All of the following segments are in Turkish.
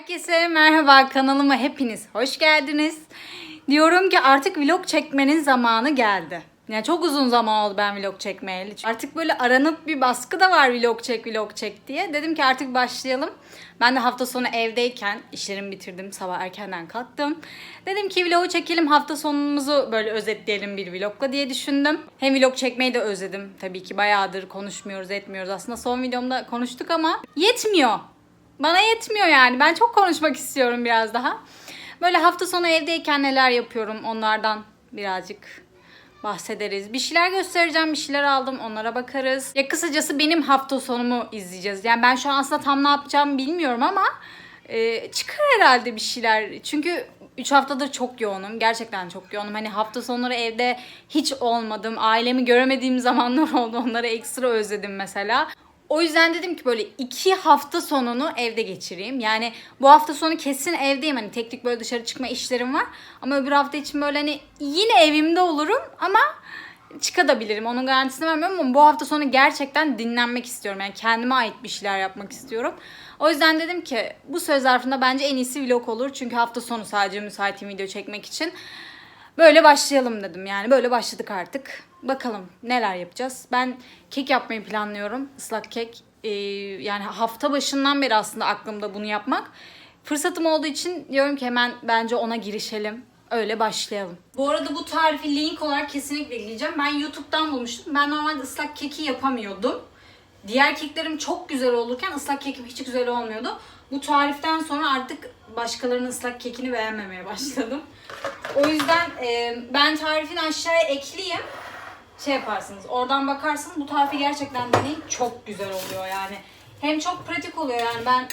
Herkese merhaba kanalıma hepiniz hoş geldiniz. Diyorum ki artık vlog çekmenin zamanı geldi. Yani çok uzun zaman oldu ben vlog çekmeyeli. Artık böyle aranıp bir baskı da var vlog çek vlog çek diye. Dedim ki artık başlayalım. Ben de hafta sonu evdeyken işlerimi bitirdim. Sabah erkenden kalktım. Dedim ki vlogu çekelim hafta sonumuzu böyle özetleyelim bir vlogla diye düşündüm. Hem vlog çekmeyi de özledim. Tabii ki bayağıdır konuşmuyoruz etmiyoruz. Aslında son videomda konuştuk ama yetmiyor. Bana yetmiyor yani. Ben çok konuşmak istiyorum biraz daha. Böyle hafta sonu evdeyken neler yapıyorum onlardan birazcık bahsederiz. Bir şeyler göstereceğim, bir şeyler aldım onlara bakarız. Ya kısacası benim hafta sonumu izleyeceğiz. Yani ben şu an aslında tam ne yapacağımı bilmiyorum ama e, çıkar herhalde bir şeyler. Çünkü 3 haftadır çok yoğunum. Gerçekten çok yoğunum. Hani hafta sonları evde hiç olmadım. Ailemi göremediğim zamanlar oldu. Onları ekstra özledim mesela. O yüzden dedim ki böyle iki hafta sonunu evde geçireyim. Yani bu hafta sonu kesin evdeyim. Hani tek tek böyle dışarı çıkma işlerim var. Ama öbür hafta için böyle hani yine evimde olurum ama çıkabilirim. Onun garantisini vermiyorum ama bu hafta sonu gerçekten dinlenmek istiyorum. Yani kendime ait bir şeyler yapmak istiyorum. O yüzden dedim ki bu söz zarfında bence en iyisi vlog olur. Çünkü hafta sonu sadece müsaitim video çekmek için. Böyle başlayalım dedim yani. Böyle başladık artık. Bakalım neler yapacağız. Ben kek yapmayı planlıyorum. Islak kek. Ee, yani hafta başından beri aslında aklımda bunu yapmak. Fırsatım olduğu için diyorum ki hemen bence ona girişelim. Öyle başlayalım. Bu arada bu tarifi link olarak kesinlikle ekleyeceğim. Ben YouTube'dan bulmuştum. Ben normalde ıslak keki yapamıyordum. Diğer keklerim çok güzel olurken ıslak kekim hiç güzel olmuyordu. Bu tariften sonra artık başkalarının ıslak kekini beğenmemeye başladım. O yüzden e, ben tarifini aşağıya ekleyeyim. Şey yaparsınız, oradan bakarsınız. Bu tarifi gerçekten deneyin. Çok güzel oluyor yani. Hem çok pratik oluyor yani ben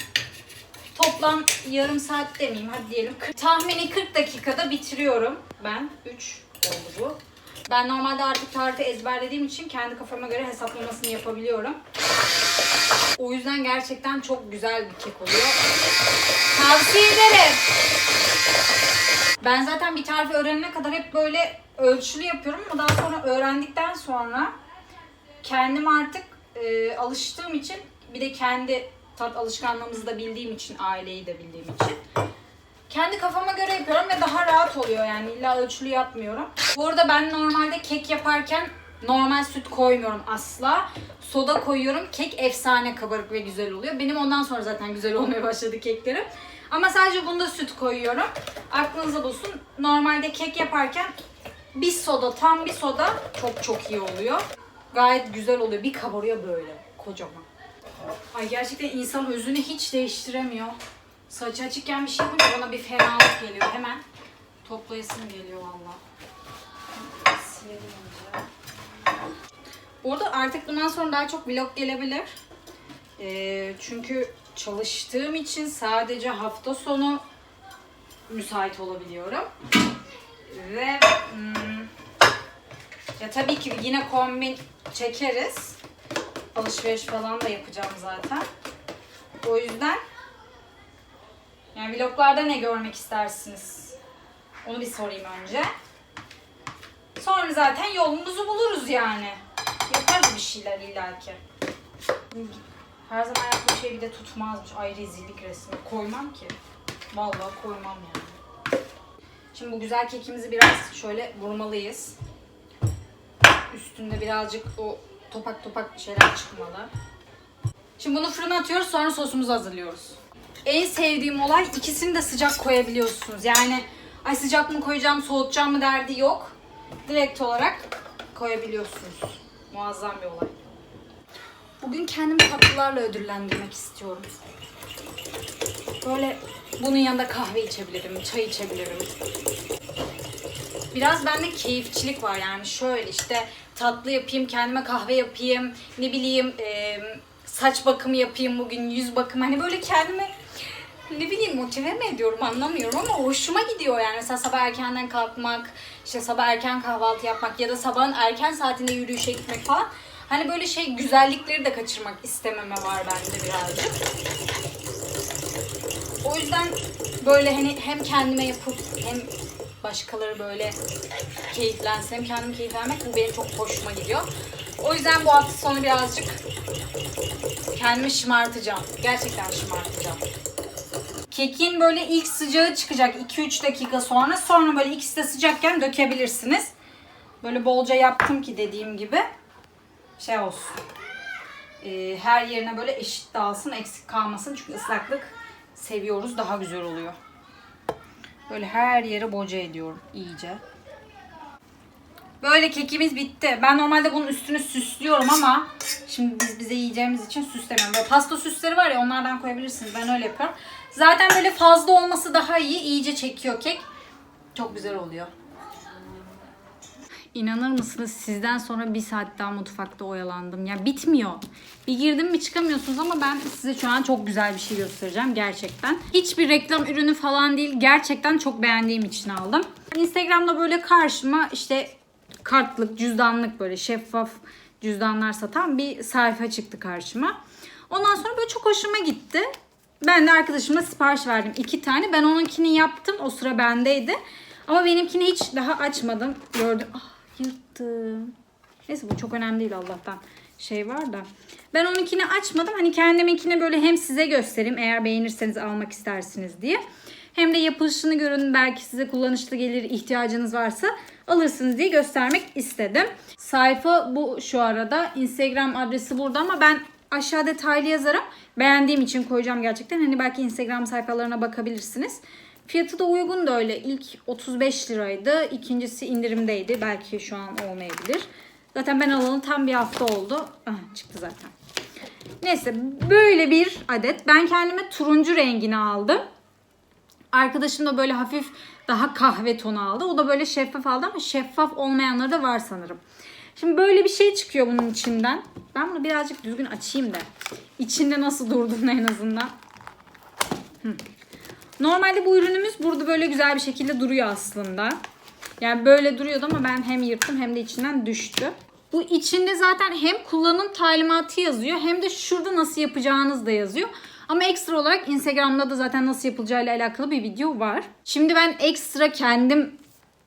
toplam yarım saat demeyeyim hadi diyelim. Tahmini 40 dakikada bitiriyorum. Ben 3 oldu bu. Ben normalde artık tarifi ezberlediğim için kendi kafama göre hesaplamasını yapabiliyorum. O yüzden gerçekten çok güzel bir kek oluyor. Tavsiye ederim. Ben zaten bir tarifi öğrenene kadar hep böyle ölçülü yapıyorum ama daha sonra öğrendikten sonra kendim artık e, alıştığım için bir de kendi tat alışkanlığımızı da bildiğim için aileyi de bildiğim için kendi kafama göre yapıyorum ve daha rahat oluyor yani illa ölçülü yapmıyorum. Bu arada ben normalde kek yaparken normal süt koymuyorum asla. Soda koyuyorum. Kek efsane kabarık ve güzel oluyor. Benim ondan sonra zaten güzel olmaya başladı keklerim. Ama sadece bunda süt koyuyorum. Aklınızda bulsun. Normalde kek yaparken bir soda, tam bir soda çok çok iyi oluyor. Gayet güzel oluyor. Bir kabarıyor böyle kocaman. Ay gerçekten insan özünü hiç değiştiremiyor. Saçı açıkken bir şey yapınca bana bir fenalık geliyor. Hemen toplayasım geliyor valla. Bu arada artık bundan sonra daha çok vlog gelebilir. Ee, çünkü çalıştığım için sadece hafta sonu müsait olabiliyorum. Ve hmm, ya tabii ki yine kombin çekeriz. Alışveriş falan da yapacağım zaten. O yüzden yani vloglarda ne görmek istersiniz? Onu bir sorayım önce. Sonra zaten yolumuzu buluruz yani. Yaparız bir şeyler illaki. Her zaman yaptığım şey bir de tutmazmış. Ay rezillik resmi. Koymam ki. Vallahi koymam yani. Şimdi bu güzel kekimizi biraz şöyle vurmalıyız. Üstünde birazcık o topak topak şeyler çıkmalı. Şimdi bunu fırına atıyoruz sonra sosumuzu hazırlıyoruz. En sevdiğim olay ikisini de sıcak koyabiliyorsunuz. Yani ay sıcak mı koyacağım soğutacağım mı derdi yok. Direkt olarak koyabiliyorsunuz. Muazzam bir olay. Bugün kendimi tatlılarla ödüllendirmek istiyorum. Böyle bunun yanında kahve içebilirim, çay içebilirim. Biraz bende keyifçilik var yani şöyle işte tatlı yapayım, kendime kahve yapayım, ne bileyim e, saç bakımı yapayım bugün, yüz bakımı hani böyle kendime ne bileyim motive mi ediyorum anlamıyorum ama hoşuma gidiyor yani. Mesela sabah erkenden kalkmak, işte sabah erken kahvaltı yapmak ya da sabahın erken saatinde yürüyüşe gitmek falan. Hani böyle şey güzellikleri de kaçırmak istememe var bende birazcık. O yüzden böyle hani hem kendime yapıp hem başkaları böyle keyiflensin hem kendim keyiflenmek bu benim çok hoşuma gidiyor. O yüzden bu hafta sonu birazcık kendimi şımartacağım. Gerçekten şımartacağım. Kekin böyle ilk sıcağı çıkacak 2-3 dakika sonra. Sonra böyle ikisi de sıcakken dökebilirsiniz. Böyle bolca yaptım ki dediğim gibi şey olsun. Ee, her yerine böyle eşit dağılsın, eksik kalmasın. Çünkü ıslaklık seviyoruz, daha güzel oluyor. Böyle her yere boca ediyorum iyice. Böyle kekimiz bitti. Ben normalde bunun üstünü süslüyorum ama şimdi biz bize yiyeceğimiz için süslemiyorum. Böyle pasta süsleri var ya onlardan koyabilirsiniz. Ben öyle yapıyorum. Zaten böyle fazla olması daha iyi. İyice çekiyor kek. Çok güzel oluyor. İnanır mısınız sizden sonra bir saat daha mutfakta oyalandım. Ya bitmiyor. Bir girdim mi çıkamıyorsunuz ama ben size şu an çok güzel bir şey göstereceğim gerçekten. Hiçbir reklam ürünü falan değil. Gerçekten çok beğendiğim için aldım. Instagram'da böyle karşıma işte kartlık, cüzdanlık böyle şeffaf cüzdanlar satan bir sayfa çıktı karşıma. Ondan sonra böyle çok hoşuma gitti. Ben de arkadaşımla sipariş verdim. iki tane. Ben onunkini yaptım. O sıra bendeydi. Ama benimkini hiç daha açmadım. Gördüm. Ah yırttım. Neyse bu çok önemli değil Allah'tan. Şey var da. Ben onunkini açmadım. Hani kendiminkini böyle hem size göstereyim eğer beğenirseniz almak istersiniz diye. Hem de yapılışını görün. Belki size kullanışlı gelir, ihtiyacınız varsa alırsınız diye göstermek istedim. Sayfa bu şu arada. Instagram adresi burada ama ben aşağı detaylı yazarım. Beğendiğim için koyacağım gerçekten. Hani belki Instagram sayfalarına bakabilirsiniz. Fiyatı da uygun da öyle. İlk 35 liraydı. İkincisi indirimdeydi. Belki şu an olmayabilir. Zaten ben alalı tam bir hafta oldu. Ah, çıktı zaten. Neyse böyle bir adet. Ben kendime turuncu rengini aldım. Arkadaşım da böyle hafif daha kahve tonu aldı. O da böyle şeffaf aldı ama şeffaf olmayanları da var sanırım. Şimdi böyle bir şey çıkıyor bunun içinden. Ben bunu birazcık düzgün açayım da. İçinde nasıl durduğunu en azından. Normalde bu ürünümüz burada böyle güzel bir şekilde duruyor aslında. Yani böyle duruyordu ama ben hem yırttım hem de içinden düştü. Bu içinde zaten hem kullanım talimatı yazıyor hem de şurada nasıl yapacağınız da yazıyor. Ama ekstra olarak Instagram'da da zaten nasıl yapılacağıyla alakalı bir video var. Şimdi ben ekstra kendim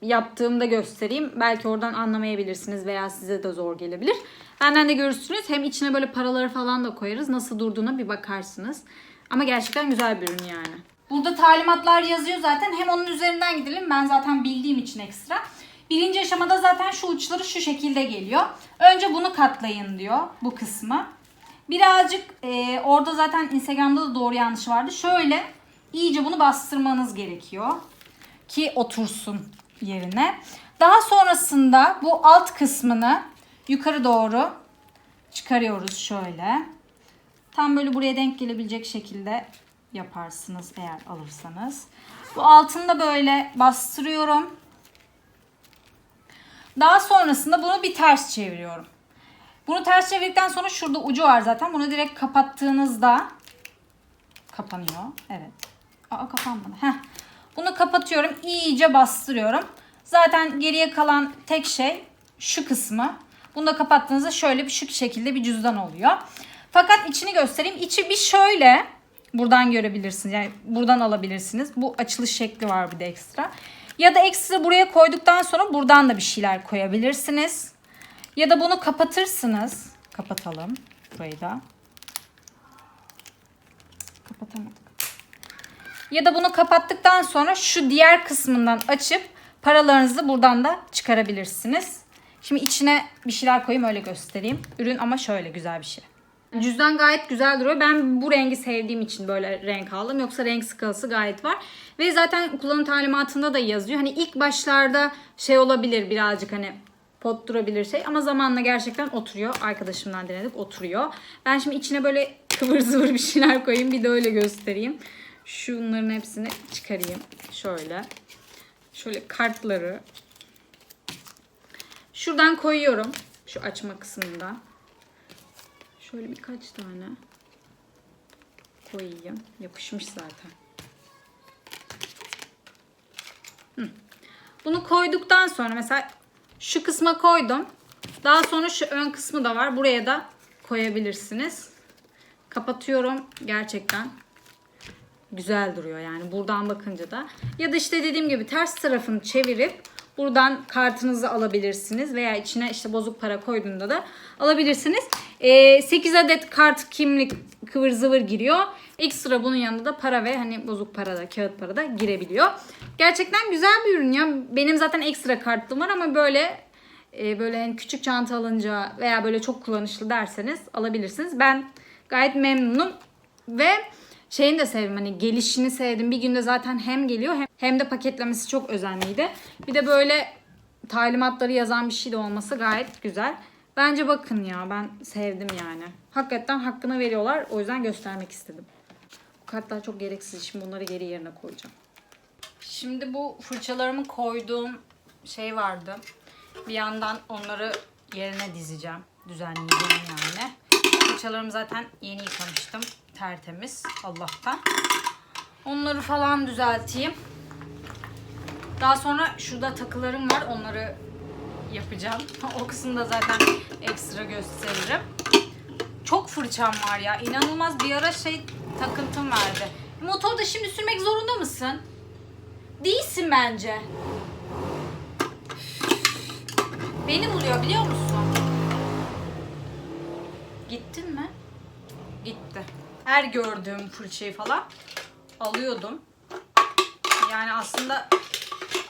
yaptığımda göstereyim. Belki oradan anlamayabilirsiniz veya size de zor gelebilir. Benden de görürsünüz. Hem içine böyle paraları falan da koyarız. Nasıl durduğuna bir bakarsınız. Ama gerçekten güzel bir ürün yani. Burada talimatlar yazıyor zaten. Hem onun üzerinden gidelim. Ben zaten bildiğim için ekstra. Birinci aşamada zaten şu uçları şu şekilde geliyor. Önce bunu katlayın diyor bu kısmı. Birazcık e, orada zaten Instagram'da da doğru yanlış vardı. Şöyle iyice bunu bastırmanız gerekiyor. Ki otursun yerine. Daha sonrasında bu alt kısmını yukarı doğru çıkarıyoruz şöyle. Tam böyle buraya denk gelebilecek şekilde yaparsınız eğer alırsanız. Bu altını da böyle bastırıyorum. Daha sonrasında bunu bir ters çeviriyorum. Bunu ters çevirdikten sonra şurada ucu var zaten. Bunu direkt kapattığınızda kapanıyor. Evet. Aa kapanmadı. Heh. Bunu kapatıyorum. iyice bastırıyorum. Zaten geriye kalan tek şey şu kısmı. Bunu da kapattığınızda şöyle bir şu şekilde bir cüzdan oluyor. Fakat içini göstereyim. İçi bir şöyle. Buradan görebilirsiniz. Yani buradan alabilirsiniz. Bu açılış şekli var bir de ekstra. Ya da ekstra buraya koyduktan sonra buradan da bir şeyler koyabilirsiniz. Ya da bunu kapatırsınız. Kapatalım burayı da. Kapatamadık. Ya da bunu kapattıktan sonra şu diğer kısmından açıp paralarınızı buradan da çıkarabilirsiniz. Şimdi içine bir şeyler koyayım öyle göstereyim. Ürün ama şöyle güzel bir şey. Cüzdan gayet güzel duruyor. Ben bu rengi sevdiğim için böyle renk aldım. Yoksa renk skalası gayet var. Ve zaten kullanım talimatında da yazıyor. Hani ilk başlarda şey olabilir birazcık hani pot durabilir şey. Ama zamanla gerçekten oturuyor. Arkadaşımdan denedik oturuyor. Ben şimdi içine böyle kıvır zıvır bir şeyler koyayım. Bir de öyle göstereyim. Şunların hepsini çıkarayım. Şöyle. Şöyle kartları. Şuradan koyuyorum. Şu açma kısmında. Şöyle birkaç tane koyayım. Yapışmış zaten. Bunu koyduktan sonra mesela şu kısma koydum. Daha sonra şu ön kısmı da var. Buraya da koyabilirsiniz. Kapatıyorum. Gerçekten güzel duruyor yani buradan bakınca da. Ya da işte dediğim gibi ters tarafını çevirip buradan kartınızı alabilirsiniz veya içine işte bozuk para koyduğunda da alabilirsiniz. Ee, 8 adet kart kimlik kıvır zıvır giriyor. Ekstra bunun yanında da para ve hani bozuk para da kağıt para da girebiliyor. Gerçekten güzel bir ürün ya. Benim zaten ekstra kartım var ama böyle e, böyle en küçük çanta alınca veya böyle çok kullanışlı derseniz alabilirsiniz. Ben gayet memnunum ve şeyini de sevdim hani gelişini sevdim. Bir günde zaten hem geliyor hem, hem de paketlemesi çok özenliydi. Bir de böyle talimatları yazan bir şey de olması gayet güzel. Bence bakın ya ben sevdim yani. Hakikaten hakkını veriyorlar. O yüzden göstermek istedim. Kartlar çok gereksiz. Şimdi bunları geri yerine koyacağım. Şimdi bu fırçalarımı koyduğum şey vardı. Bir yandan onları yerine dizeceğim. Düzenleyeceğim yani. Fırçalarımı zaten yeni yıkamıştım. Tertemiz Allah'tan. Onları falan düzelteyim. Daha sonra şurada takılarım var. Onları yapacağım. O kısımda zaten ekstra gösteririm. Çok fırçam var ya. İnanılmaz bir ara şey takıntım vardı. Motorda şimdi sürmek zorunda mısın? Değilsin bence. Beni buluyor biliyor musun? Gittin mi? Gitti. Her gördüğüm fırçayı falan alıyordum. Yani aslında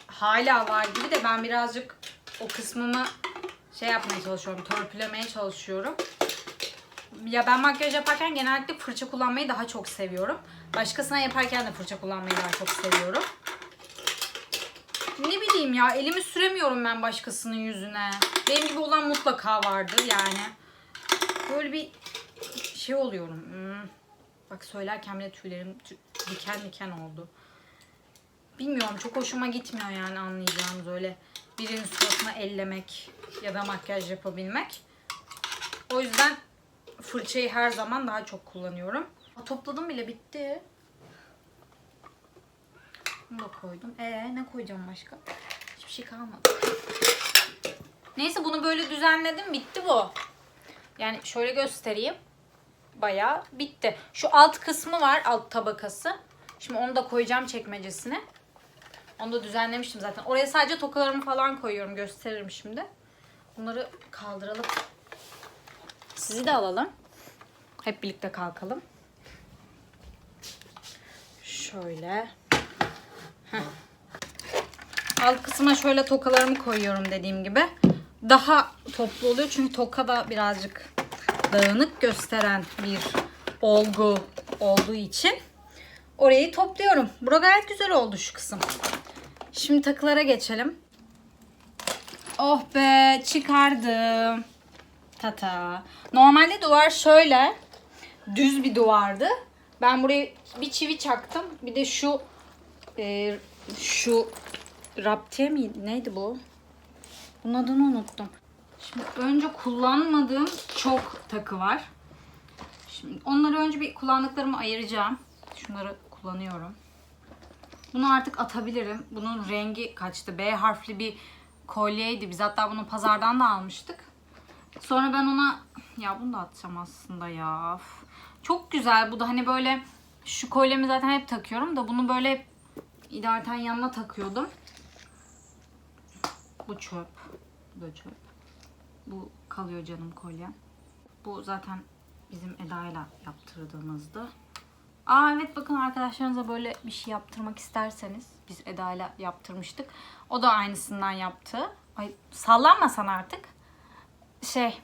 hala var gibi de ben birazcık o kısmımı şey yapmaya çalışıyorum, törpülemeye çalışıyorum. Ya ben makyaj yaparken genellikle fırça kullanmayı daha çok seviyorum. Başkasına yaparken de fırça kullanmayı daha çok seviyorum. Ne bileyim ya elimi süremiyorum ben başkasının yüzüne. Benim gibi olan mutlaka vardır yani. Böyle bir şey oluyorum. Hmm. Bak söylerken bile tüylerim tü- diken diken oldu. Bilmiyorum çok hoşuma gitmiyor yani anlayacağınız öyle birinin suratına ellemek ya da makyaj yapabilmek. O yüzden fırçayı her zaman daha çok kullanıyorum. Topladım bile bitti. Bunu da koydum. Ee ne koyacağım başka? Hiçbir şey kalmadı. Neyse bunu böyle düzenledim. Bitti bu. Yani şöyle göstereyim. Bayağı bitti. Şu alt kısmı var. Alt tabakası. Şimdi onu da koyacağım çekmecesine. Onu da düzenlemiştim zaten. Oraya sadece tokalarımı falan koyuyorum. Gösteririm şimdi. Bunları kaldıralım. Sizi de alalım. Hep birlikte kalkalım. Şöyle. Heh. Alt kısma şöyle tokalarımı koyuyorum dediğim gibi. Daha toplu oluyor çünkü toka da birazcık dağınık gösteren bir olgu olduğu için orayı topluyorum. Bura gayet güzel oldu şu kısım. Şimdi takılara geçelim. Oh be çıkardım. Tata. Normalde duvar şöyle düz bir duvardı. Ben buraya bir çivi çaktım. Bir de şu e, şu raptiye mi neydi bu? Bunun adını unuttum. Şimdi önce kullanmadığım çok takı var. Şimdi onları önce bir kullandıklarımı ayıracağım. Şunları kullanıyorum. Bunu artık atabilirim. Bunun rengi kaçtı. B harfli bir kolyeydi. Biz hatta bunu pazardan da almıştık. Sonra ben ona ya bunu da atacağım aslında ya. Çok güzel. Bu da hani böyle şu kolyemi zaten hep takıyorum da bunu böyle idareten yanına takıyordum. Bu çöp. Bu da çöp. Bu kalıyor canım kolyem. Bu zaten bizim Eda'yla yaptırdığımızdı. Aa evet bakın arkadaşlarınıza böyle bir şey yaptırmak isterseniz biz Eda'yla yaptırmıştık. O da aynısından yaptı. Ay sallanmasan artık. Şey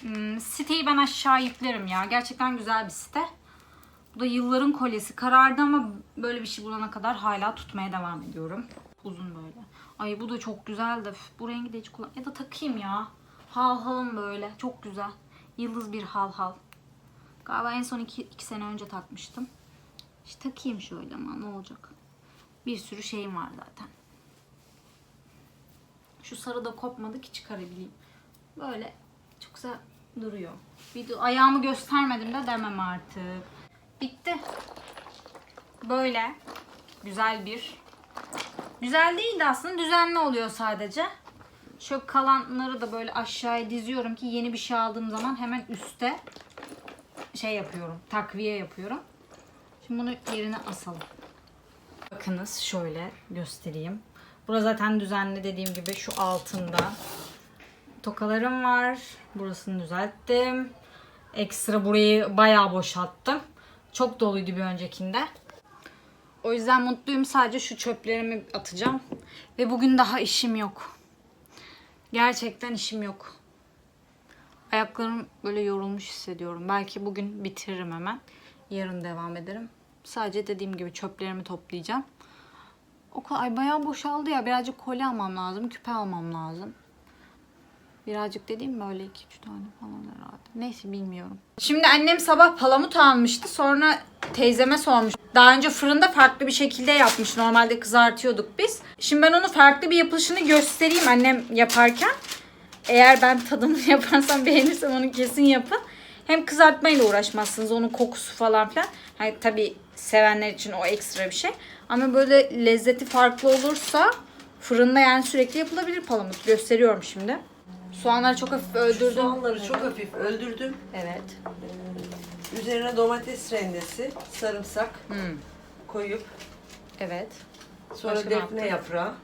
hmm, siteyi ben aşağı yüklerim ya. Gerçekten güzel bir site. Bu da yılların kolyesi. Karardı ama böyle bir şey bulana kadar hala tutmaya devam ediyorum. Uzun böyle. Ay bu da çok güzel de bu rengi de hiç kullan... Ya da takayım ya. Hal halım böyle. Çok güzel. Yıldız bir hal hal. Galiba en son iki, iki sene önce takmıştım. İşte takayım şöyle ama ne olacak. Bir sürü şeyim var zaten. Şu sarı da kopmadı ki çıkarabileyim. Böyle çok güzel duruyor. Bir de ayağımı göstermedim de demem artık. Bitti. Böyle güzel bir güzel değildi aslında düzenli oluyor sadece. Şu kalanları da böyle aşağıya diziyorum ki yeni bir şey aldığım zaman hemen üste şey yapıyorum. Takviye yapıyorum. Şimdi bunu yerine asalım. Bakınız şöyle göstereyim. Burası zaten düzenli dediğim gibi şu altında Tokalarım var. Burasını düzelttim. Ekstra burayı bayağı boşalttım. Çok doluydu bir öncekinde. O yüzden mutluyum. Sadece şu çöplerimi atacağım. Ve bugün daha işim yok. Gerçekten işim yok. Ayaklarım böyle yorulmuş hissediyorum. Belki bugün bitiririm hemen. Yarın devam ederim. Sadece dediğim gibi çöplerimi toplayacağım. O ay bayağı boşaldı ya. Birazcık kolye almam lazım. Küpe almam lazım. Birazcık dediğim böyle 2-3 tane falan herhalde. Neyse bilmiyorum. Şimdi annem sabah palamut almıştı. Sonra teyzeme sormuş. Daha önce fırında farklı bir şekilde yapmış. Normalde kızartıyorduk biz. Şimdi ben onu farklı bir yapılışını göstereyim annem yaparken. Eğer ben tadımını yaparsam beğenirsem onu kesin yapın. Hem kızartmayla uğraşmazsınız. Onun kokusu falan filan. Hani tabii sevenler için o ekstra bir şey. Ama böyle lezzeti farklı olursa fırında yani sürekli yapılabilir palamut. Gösteriyorum şimdi. Soğanları çok hafif öldürdüm. Soğanları çok hafif öldürdüm. Evet. Üzerine domates rendesi, sarımsak Hmm. koyup Evet. sonra Başka ne defne yaptın? yaprağı,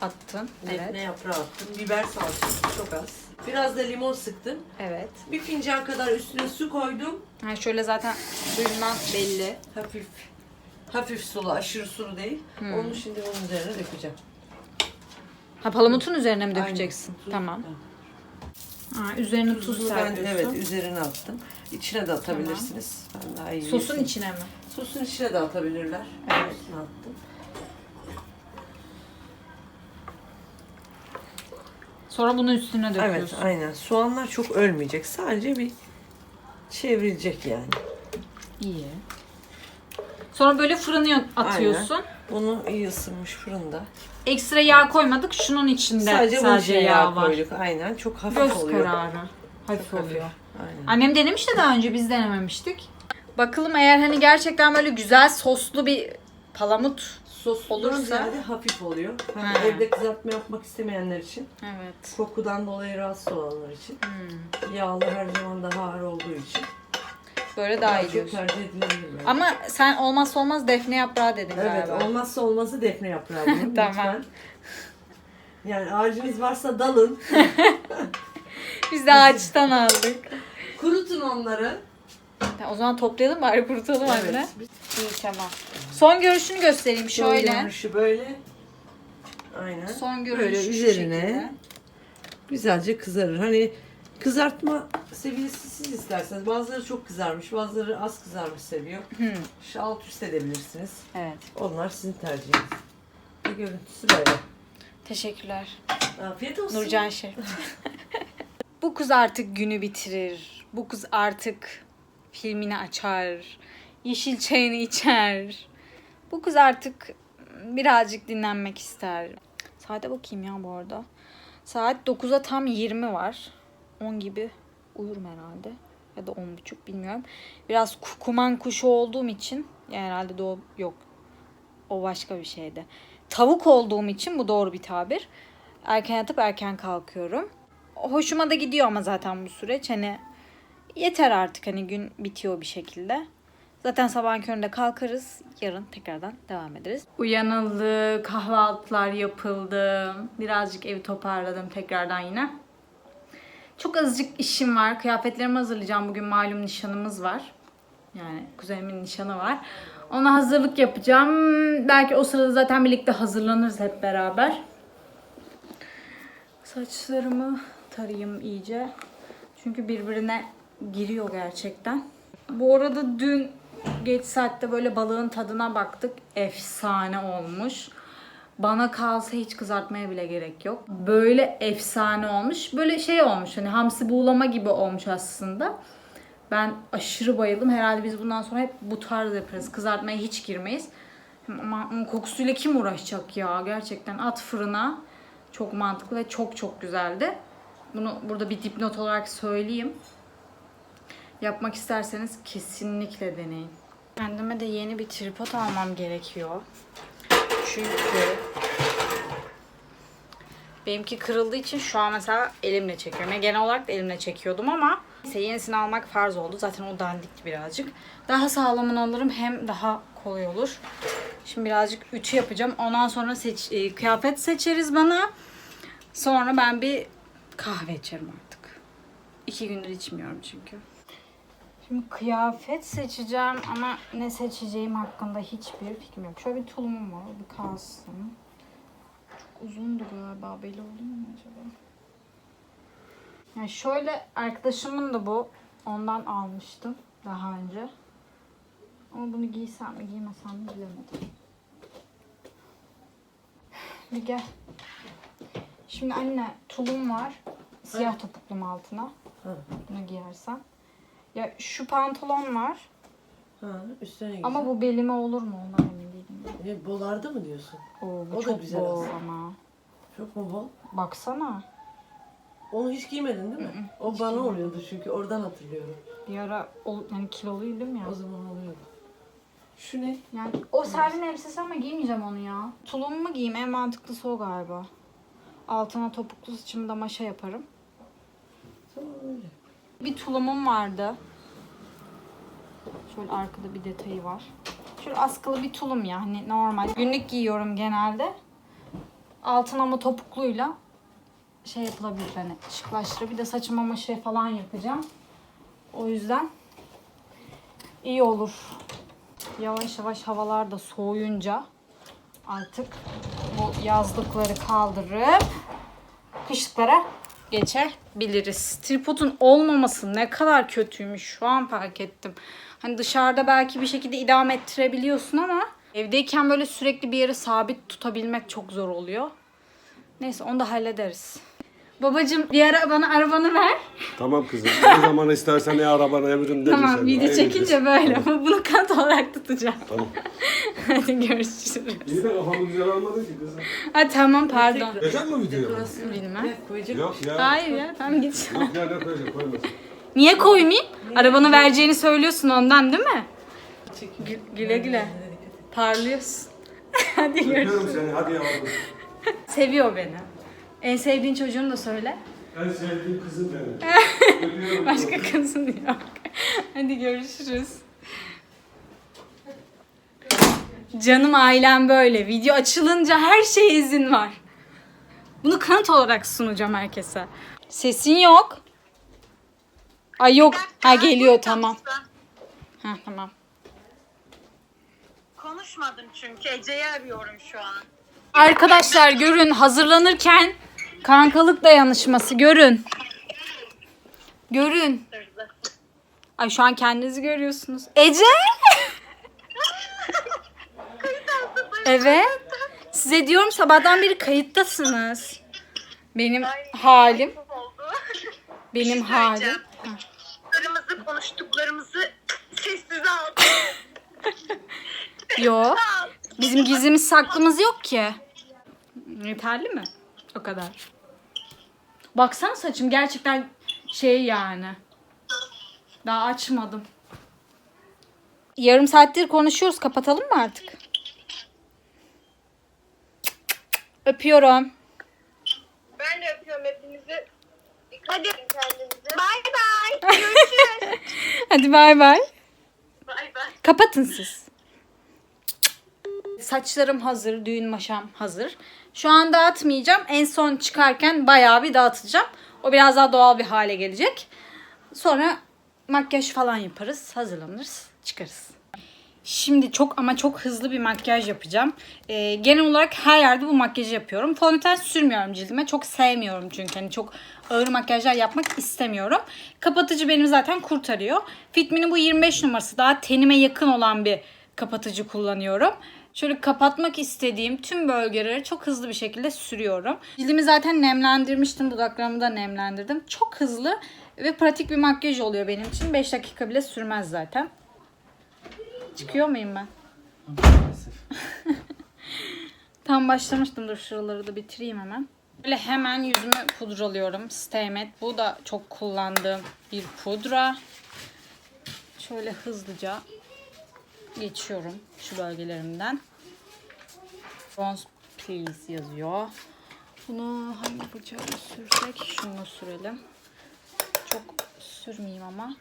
Attın. defne Evet. yaprağı attım. Biber salçası çok az. Biraz da limon sıktım. Evet. Bir fincan kadar üstüne su koydum. Ha şöyle zaten suyundan belli. Hafif hafif sulu, aşırı sulu değil. Hmm. Onu şimdi onun üzerine dökeceğim. Ha palamutun üzerine mi Aynen. dökeceksin? Tuz- Tamam. Ha, üzerine tuz Tuzunu ben serpiyorsun. evet üzerine attım. İçine de atabilirsiniz. Ben daha iyi Sosun yesin. içine mi? Sosun içine de atabilirler. Evet. Sosunu attım. Sonra bunu üstüne Evet döküyorsun. aynen. Soğanlar çok ölmeyecek. Sadece bir çevrilecek yani. İyi. Sonra böyle fırına atıyorsun. Bunu iyi ısınmış fırında. Ekstra yağ koymadık. Şunun içinde sadece, sadece, içine yağ, var. koyduk. Aynen. Çok hafif Göz oluyor. kararı. Hafif Çok hafif. oluyor. Aynen. Annem denemişti daha önce biz denememiştik. Bakalım eğer hani gerçekten böyle güzel soslu bir palamut. Sos Olursa- olursa ziyade hafif oluyor. Hani Ha. evde kızartma yapmak istemeyenler için, Evet. kokudan dolayı rahatsız olanlar için, Hmm. yağlı her zaman daha ağır olduğu için Böyle daha iyi çok diyorsun. tercih edilebilir. bence. Ama sen olmazsa olmaz defne yaprağı dedin Evet, galiba. olmazsa olmazı defne yaprağı bunun Tamam. lütfen. Yani ağacınız varsa dalın, Biz de ağaçtan aldık. kurutun onları. O zaman toplayalım bari kurutalım anne. İyi tamam. Son görüşünü göstereyim Şöyle. şöyle. Görünüşü böyle. Aynen. Son görünüşü Böyle şu üzerine şekilde. güzelce kızarır. Hani kızartma seviyesi siz isterseniz. Bazıları çok kızarmış, bazıları az kızarmış seviyor. Şu alt üst edebilirsiniz. evet. Onlar sizin tercihiniz. Ve görüntüsü böyle. Teşekkürler. Afiyet olsun. Nurcan Şef. Bu kız artık günü bitirir. Bu kız artık filmini açar. Yeşil çayını içer. Bu kız artık birazcık dinlenmek ister. Saate bakayım ya bu arada. Saat 9'a tam 20 var. 10 gibi uyurum herhalde. Ya da 10.30 bilmiyorum. Biraz ku- kuman kuşu olduğum için yani herhalde de o yok. O başka bir şeydi. Tavuk olduğum için bu doğru bir tabir. Erken yatıp erken kalkıyorum. Hoşuma da gidiyor ama zaten bu süreç. Hani yeter artık hani gün bitiyor bir şekilde. Zaten sabahın köründe kalkarız. Yarın tekrardan devam ederiz. Uyanıldı, kahvaltılar yapıldı. Birazcık evi toparladım tekrardan yine. Çok azıcık işim var. Kıyafetlerimi hazırlayacağım. Bugün malum nişanımız var. Yani kuzenimin nişanı var. Ona hazırlık yapacağım. Belki o sırada zaten birlikte hazırlanırız hep beraber. Saçlarımı tarayayım iyice. Çünkü birbirine giriyor gerçekten. Bu arada dün geç saatte böyle balığın tadına baktık. Efsane olmuş. Bana kalsa hiç kızartmaya bile gerek yok. Böyle efsane olmuş. Böyle şey olmuş hani hamsi buğulama gibi olmuş aslında. Ben aşırı bayıldım. Herhalde biz bundan sonra hep bu tarz yaparız. Kızartmaya hiç girmeyiz. Ama kokusuyla kim uğraşacak ya? Gerçekten at fırına. Çok mantıklı ve çok çok güzeldi. Bunu burada bir dipnot olarak söyleyeyim. Yapmak isterseniz kesinlikle deneyin. Kendime de yeni bir tripod almam gerekiyor. Çünkü benimki kırıldığı için şu an mesela elimle çekiyorum. Yani genel olarak da elimle çekiyordum ama neyse yenisini almak farz oldu. Zaten o dandikti birazcık. Daha sağlamını alırım hem daha kolay olur. Şimdi birazcık ütü yapacağım. Ondan sonra seç, e, kıyafet seçeriz bana. Sonra ben bir Kahve içerim artık. İki gündür içmiyorum çünkü. Şimdi kıyafet seçeceğim ama ne seçeceğim hakkında hiçbir fikrim yok. Şöyle bir tulumum var. Bir kalsın. Çok uzundu galiba. Belli oluyor mu acaba? Yani şöyle arkadaşımın da bu. Ondan almıştım daha önce. Ama bunu giysem mi giymesem mi bilemedim. Bir gel. Şimdi anne tulum var. Siyah topuklum altına. Bunu giyersen. Ya şu pantolon var. Ha, üstüne güzel. Ama bu belime olur mu ondan emin değilim. Ne, bolarda mı diyorsun? Oo, bu O da çok güzel bol aslında. ama. Çok mu bol? Baksana. Onu hiç giymedin değil mi? o bana oluyordu çünkü oradan hatırlıyorum. Bir ara ol, yani kiloluydum ya. O zaman oluyordu. Şu ne? Yani o Selvin elbisesi ama giymeyeceğim onu ya. Tulum mu giyeyim? En mantıklısı o galiba. Altına topuklu saçımı da maşa yaparım. Tamam öyle. Bir tulumum vardı. Şöyle arkada bir detayı var. Şöyle askılı bir tulum ya. Hani normal. Günlük giyiyorum genelde. Altına ama topukluyla şey yapılabilir hani şıklaştırır. Bir de saçıma maşa falan yapacağım. O yüzden iyi olur. Yavaş yavaş havalar da soğuyunca artık bu yazlıkları kaldırıp kışlıklara geçebiliriz. Tripodun olmaması ne kadar kötüymüş şu an fark ettim. Hani dışarıda belki bir şekilde idame ettirebiliyorsun ama evdeyken böyle sürekli bir yere sabit tutabilmek çok zor oluyor. Neyse onu da hallederiz. Babacım bir ara bana arabanı ver. Tamam kızım. Ne zaman istersen ne arabana emrin dedi tamam video çekince böyle ama bunu kanıt olarak tutacağım. Tamam. Hadi görüşürüz. İyi de kafamı güzel almadın ki kızım. Ha tamam pardon. Koyacak mı videoyu? Bilmem. Koyacak? Yok ya. Hayır ya tamam git. Yok ya ne koyacak koymasın. Niye koymayayım? Arabanı vereceğini söylüyorsun ondan değil mi? Gü- güle güle. Parlıyorsun. Hadi görüşürüz. Öpüyorum seni hadi yavrum. Seviyor beni. En sevdiğin çocuğunu da söyle. En sevdiğim kızım benim. Öpüyorum. Başka kızın yok. Hadi görüşürüz. Canım ailem böyle. Video açılınca her şeye izin var. Bunu kanıt olarak sunacağım herkese. Sesin yok. Ay yok. Ha geliyor tamam. Ha tamam. Konuşmadım çünkü Ece'yi arıyorum şu an. Arkadaşlar görün hazırlanırken kankalık dayanışması görün. Görün. Ay şu an kendinizi görüyorsunuz. Ece! evet. Size diyorum sabahtan beri kayıttasınız. Benim halim, benim şey halim. Konuştuklarımızı, konuştuklarımızı sessize al. Yok. Bizim gizlimiz saklımız yok ki. Yeterli mi? O kadar. Baksana saçım gerçekten şey yani. Daha açmadım. Yarım saattir konuşuyoruz. Kapatalım mı artık? Öpüyorum. Ben de öpüyorum hepinizi. Hadi. Bay bay. Görüşürüz. Hadi bay bay. bay bay. Kapatın siz. Saçlarım hazır, düğün maşam hazır. Şu an dağıtmayacağım. En son çıkarken bayağı bir dağıtacağım. O biraz daha doğal bir hale gelecek. Sonra makyaj falan yaparız, hazırlanırız, çıkarız. Şimdi çok ama çok hızlı bir makyaj yapacağım. Ee, genel olarak her yerde bu makyajı yapıyorum. Fondöten sürmüyorum cildime. Çok sevmiyorum çünkü. Hani çok ağır makyajlar yapmak istemiyorum. Kapatıcı benim zaten kurtarıyor. Fitmi'nin bu 25 numarası daha tenime yakın olan bir kapatıcı kullanıyorum. Şöyle kapatmak istediğim tüm bölgeleri çok hızlı bir şekilde sürüyorum. Cildimi zaten nemlendirmiştim. Dudaklarımı da nemlendirdim. Çok hızlı ve pratik bir makyaj oluyor benim için. 5 dakika bile sürmez zaten. Çıkıyor muyum ben? Tam başlamıştım. Dur şuraları da bitireyim hemen. Böyle hemen yüzümü pudralıyorum. Matte. Bu da çok kullandığım bir pudra. Şöyle hızlıca geçiyorum şu bölgelerimden. Bronze Please yazıyor. Bunu hangi fırçayla sürsek? Şunu sürelim. Çok sürmeyeyim ama.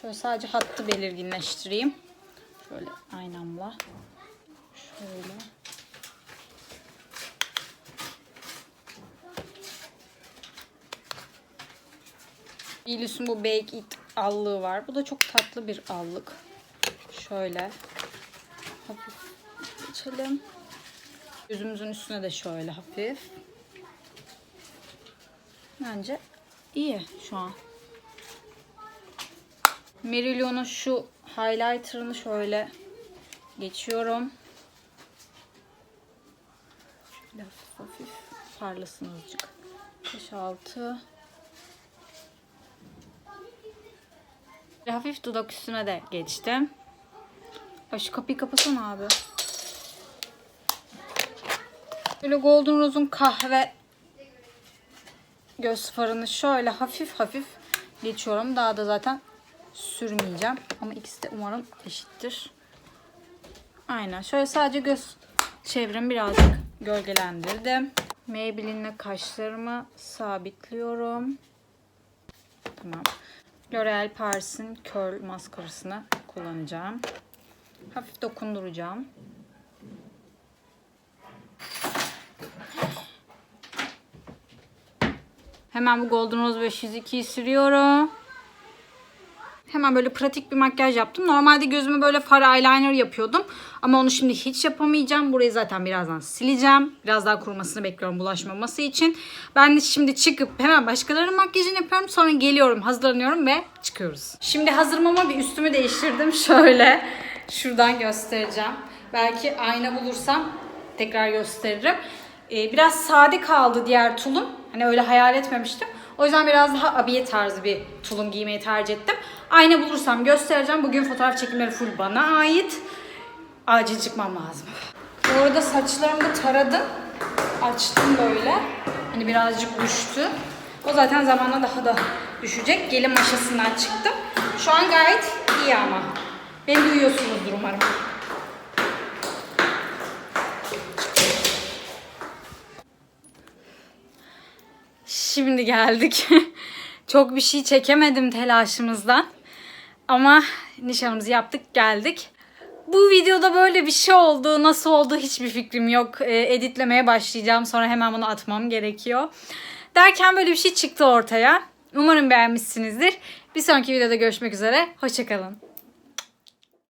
Şöyle sadece hattı belirginleştireyim. Şöyle aynamla. Şöyle. Ilis'in bu Bake It allığı var. Bu da çok tatlı bir allık. Şöyle. Hafif geçelim. Yüzümüzün üstüne de şöyle hafif. Bence iyi şu an. Merillion'un şu highlighter'ını şöyle geçiyorum. Şöyle hafif hafif parlasın azıcık. 5 6 Hafif dudak üstüne de geçtim. Ay şu kapıyı kapasana abi. Böyle Golden Rose'un kahve göz farını şöyle hafif hafif geçiyorum. Daha da zaten sürmeyeceğim. Ama ikisi de umarım eşittir. Aynen. Şöyle sadece göz çevremi birazcık gölgelendirdim. Maybelline'le kaşlarımı sabitliyorum. Tamam. L'Oreal Paris'in Curl maskarasını kullanacağım. Hafif dokunduracağım. Hemen bu Golden Rose 502'yi sürüyorum. Hemen böyle pratik bir makyaj yaptım. Normalde gözüme böyle far eyeliner yapıyordum. Ama onu şimdi hiç yapamayacağım. Burayı zaten birazdan sileceğim. Biraz daha kurumasını bekliyorum bulaşmaması için. Ben de şimdi çıkıp hemen başkalarının makyajını yapıyorum. Sonra geliyorum, hazırlanıyorum ve çıkıyoruz. Şimdi hazırım ama bir üstümü değiştirdim. Şöyle şuradan göstereceğim. Belki ayna bulursam tekrar gösteririm. Ee, biraz sade kaldı diğer tulum. Hani öyle hayal etmemiştim. O yüzden biraz daha abiye tarzı bir tulum giymeyi tercih ettim. Ayna bulursam göstereceğim. Bugün fotoğraf çekimleri full bana ait. Acil çıkmam lazım. Bu arada saçlarımı taradım. Açtım böyle. Hani birazcık düştü. O zaten zamanla daha da düşecek. Gelin maşasından çıktım. Şu an gayet iyi ama. Beni duyuyorsunuzdur umarım. Şimdi geldik. Çok bir şey çekemedim telaşımızdan. Ama nişanımızı yaptık geldik. Bu videoda böyle bir şey oldu. Nasıl oldu hiçbir fikrim yok. Ee, editlemeye başlayacağım. Sonra hemen bunu atmam gerekiyor. Derken böyle bir şey çıktı ortaya. Umarım beğenmişsinizdir. Bir sonraki videoda görüşmek üzere. Hoşçakalın.